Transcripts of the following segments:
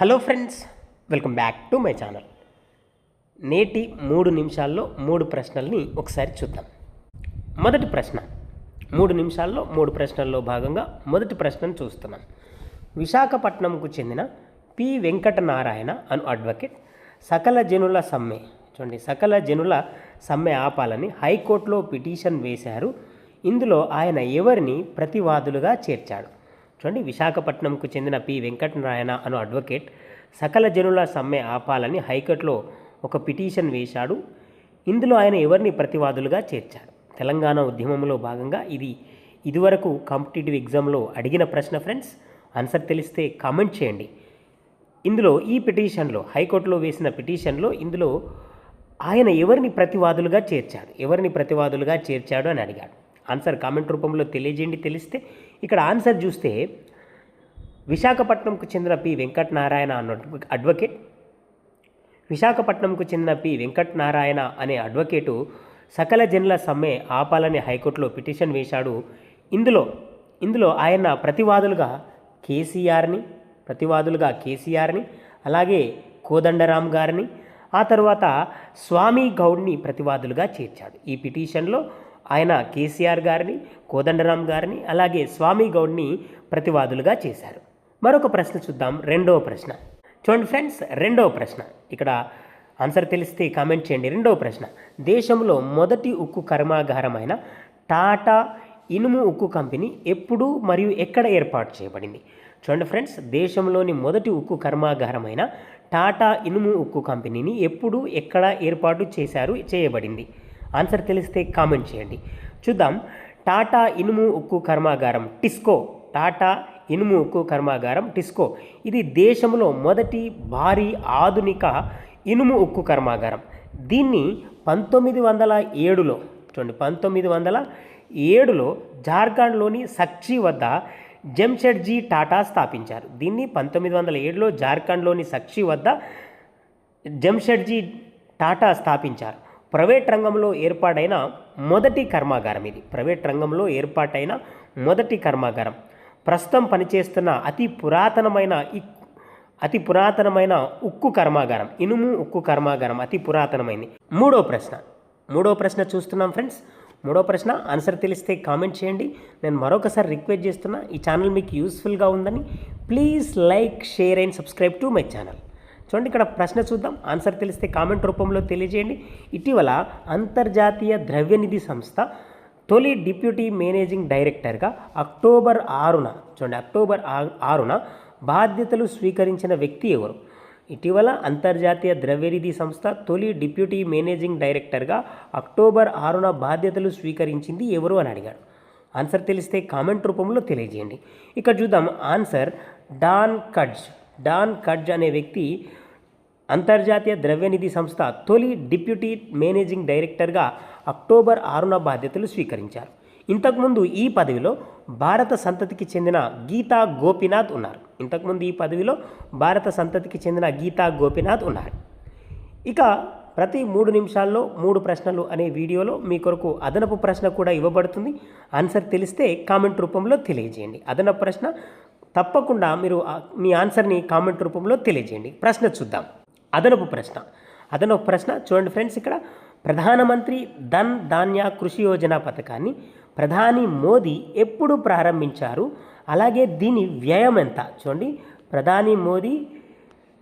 Hello friends welcome back to my channel. నేటి మూడు నిమిషాల్లో మూడు ప్రశ్నల్ని ఒకసారి చూద్దాం. మొదటి ప్రశ్న మూడు నిమిషాల్లో మూడు ప్రశ్నల్లో భాగంగా మొదటి ప్రశ్నను చూస్తున్నాం. విశాఖపట్నంకు చెందిన పి వెంకటనారాయణ అను అడ్వకేట్ సకల జనుల సమ్మె చూడండి సకల జనుల సమ్మె ఆపాలని హైకోర్టులో పిటిషన్ వేశారు. ఇందులో ఆయన ఎవరిని ప్రతివాదులుగా చేర్చాడు? చూడండి విశాఖపట్నంకు చెందిన పి. వెంకటనారాయణ అను అడ్వకేట్ సకల జనుల సమ్మె ఆపాలని హైకోర్టులో ఒక పిటిషన్ వేశాడు. ఇందులో ఆయన ఎవరిని ప్రతివాదులుగా చేర్చారు? తెలంగాణ ఉద్యమంలో భాగంగా ఇది ఇదివరకు కాంపిటేటివ్ ఎగ్జామ్లో అడిగిన ప్రశ్న ఫ్రెండ్స్. ఆన్సర్ తెలిస్తే కామెంట్ చేయండి. ఇందులో ఈ పిటిషన్లో హైకోర్టులో వేసిన పిటిషన్లో ఇందులో ఆయన ఎవరిని ప్రతివాదులుగా చేర్చాడు? ఎవరిని ప్రతివాదులుగా చేర్చాడు అని అడిగాడు? ఆన్సర్ కామెంట్ రూపంలో తెలియజేయండి. తెలిస్తే ఇక్కడ ఆన్సర్ చూస్తే విశాఖపట్నంకు చెందిన పి వెంకటనారాయణ అన్న అడ్వకేట్ విశాఖపట్నంకు చెందిన పి వెంకటనారాయణ అనే అడ్వకేటు సకల జనుల సమ్మె ఆపాలని హైకోర్టులో పిటిషన్ వేశాడు. ఇందులో ఇందులో ఆయన ప్రతివాదులుగా కేసీఆర్ని ప్రతివాదులుగా కేసీఆర్ని అలాగే కోదండరాం గారిని ఆ తర్వాత స్వామి గౌడ్ని ప్రతివాదులుగా చేర్చాడు. ఈ పిటిషన్లో ఆయన కేసీఆర్ గారిని కోదండరాం గారిని అలాగే స్వామి గౌడ్ని ప్రతివాదులుగా చేశారు. మరొక ప్రశ్న చూద్దాం రెండవ ప్రశ్న. చూడండి ఫ్రెండ్స్ రెండవ ప్రశ్న. ఇక్కడ ఆన్సర్ తెలిస్తే కామెంట్ చేయండి. రెండవ ప్రశ్న. దేశంలో మొదటి ఉక్కు కర్మాగారమైన టాటా ఇనుము ఉక్కు కంపెనీ ఎప్పుడు మరియు ఎక్కడ ఏర్పాటు చేయబడింది? చూడండి ఫ్రెండ్స్ దేశంలోని మొదటి ఉక్కు కర్మాగారమైన టాటా ఇనుము ఉక్కు కంపెనీని ఎప్పుడు ఎక్కడ ఏర్పాటు చేశారు చేయబడింది? ఆన్సర్ తెలిస్తే కామెంట్ చేయండి. చూద్దాం. టాటా ఇనుము ఉక్కు కర్మాగారం టిస్కో. టాటా ఇనుము ఉక్కు కర్మాగారం టిస్కో. ఇది దేశంలో మొదటి భారీ ఆధునిక ఇనుము ఉక్కు కర్మాగారం. దీన్ని పంతొమ్మిది వందల ఏడులో చూడండి పంతొమ్మిది వందల ఏడులో జార్ఖండ్లోని సక్చి వద్ద జంషెడ్జీ టాటా స్థాపించారు. దీన్ని పంతొమ్మిది వందల ఏడులో జార్ఖండ్లోని సక్షి వద్ద జంషెడ్జీ టాటా స్థాపించారు. ప్రైవేట్ రంగంలో ఏర్పాటైన మొదటి కర్మాగారం ఇది. ప్రైవేట్ రంగంలో ఏర్పాటైన మొదటి కర్మాగారం. ప్రస్తుతం పనిచేస్తున్న అతి పురాతనమైన ఈ అతి పురాతనమైన ఉక్కు కర్మాగారం. ఇనుము ఉక్కు కర్మాగారం అతి పురాతనమైంది. మూడో ప్రశ్న. మూడో ప్రశ్న చూస్తున్నాం ఫ్రెండ్స్. మూడో ప్రశ్న ఆన్సర్ తెలిస్తే కామెంట్ చేయండి. నేను మరొకసారి రిక్వెస్ట్ చేస్తున్నా ఈ ఛానల్ మీకు యూస్ఫుల్గా ఉందని. Please like share and subscribe to my channel. చూడండి ఇక్కడ ప్రశ్న చూద్దాం. ఆన్సర్ తెలిస్తే కామెంట్ రూపంలో తెలియజేయండి. ఇటీవల అంతర్జాతీయ ద్రవ్యనిధి సంస్థ తొలి డిప్యూటీ మేనేజింగ్ డైరెక్టర్గా అక్టోబర్ ఆరున చూడండి అక్టోబర్ ఆ- ఆరున బాధ్యతలు స్వీకరించిన వ్యక్తి ఎవరు? ఇటీవల అంతర్జాతీయ ద్రవ్యనిధి సంస్థ తొలి డిప్యూటీ మేనేజింగ్ డైరెక్టర్గా అక్టోబర్ ఆరున బాధ్యతలు స్వీకరించింది ఎవరు అని అడిగాడు. ఆన్సర్ తెలిస్తే కామెంట్ రూపంలో తెలియజేయండి. ఇక్కడ చూద్దాం answer Don Kudge. Don Kudge అనే వ్యక్తి అంతర్జాతీయ ద్రవ్యనిధి సంస్థ తొలి డిప్యూటీ మేనేజింగ్ డైరెక్టర్గా అక్టోబర్ ఆరున బాధ్యతలు స్వీకరించారు. ఇంతకుముందు ఈ పదవిలో భారత సంతతికి చెందిన గీతా గోపినాథ్ ఉన్నారు. ఇంతకుముందు ఈ పదవిలో భారత సంతతికి చెందిన గీతా గోపినాథ్ ఉన్నారు. ఇక ప్రతి మూడు నిమిషాల్లో మూడు ప్రశ్నలు అనే వీడియోలో మీ కొరకు అదనపు ప్రశ్న కూడా ఇవ్వబడుతుంది. ఆన్సర్ తెలిస్తే కామెంట్ రూపంలో తెలియజేయండి. అదనపు ప్రశ్న తప్పకుండా మీరు మీ ఆన్సర్ని కామెంట్ రూపంలో తెలియజేయండి. ప్రశ్న చూద్దాం. అదనపు ప్రశ్న. అదనపు ప్రశ్న చూడండి ఫ్రెండ్స్ ఇక్కడ. ప్రధానమంత్రి ధన్ ధాన్య కృషి యోజన పథకాన్ని ప్రధాని మోదీ ఎప్పుడు ప్రారంభించారు? అలాగే దీని వ్యయం ఎంత? చూడండి. ప్రధాని మోదీ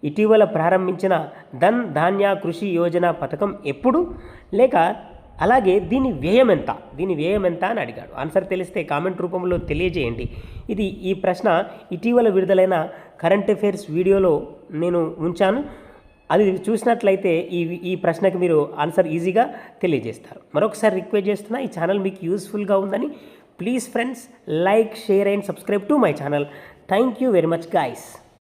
ఇటీవల ప్రారంభించిన ధన్ ధాన్య కృషి యోజన పథకం ఎప్పుడు? లేక అలాగే దీని వ్యయం ఎంత? దీని వ్యయం ఎంత అని అడిగాడు. ఆన్సర్ తెలిస్తే కామెంట్ రూపంలో తెలియజేయండి. ఇది ఈ ప్రశ్న ఇటీవల విడుదలైన కరెంట్ అఫైర్స్ వీడియోలో నేను ఉంచాను. అది చూసినట్లయితే ఈ ఈ ప్రశ్నకి మీరు ఆన్సర్ ఈజీగా తెలియజేస్తారు. మరొకసారి రిక్వెస్ట్ చేస్తున్నా ఈ ఛానల్ మీకు యూస్ఫుల్గా ఉందని please friends like share and subscribe to my channel thank you very much guys